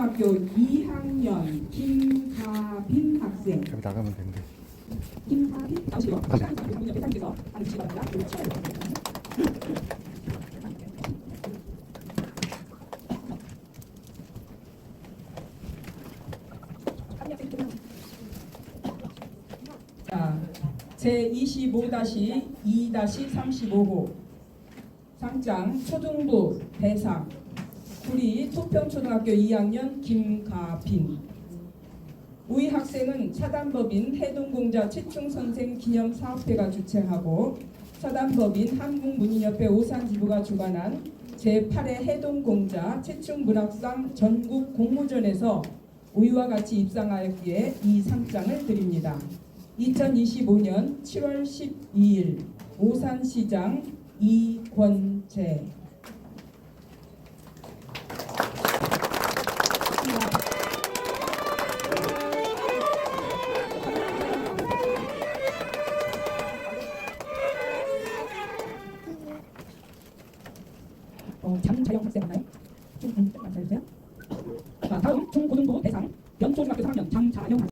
초등학교 2학년 김가빈 학생. 여기 나가면 된대. 김가빈? 바랍니다. 그리고. 자, 제25-2-35호. 상장 초등부 대상 구리 토평초등학교 2학년 김가빈 우이 학생은 사단법인 해동공자 최충선생 기념사업회가 주최하고 사단법인 한국문인협회 오산지부가 주관한 제8회 해동공자 최충문학상 전국 공모전에서 우이와 같이 입상하였기에 이 상장을 드립니다. 2025년 7월 12일 오산시장 이권재 어, 장자영 학생 맞나요? 좀, 음, 맞아주세요. 자, 다음 중고등부 대상 연초등학교 3학년 장자영 학생.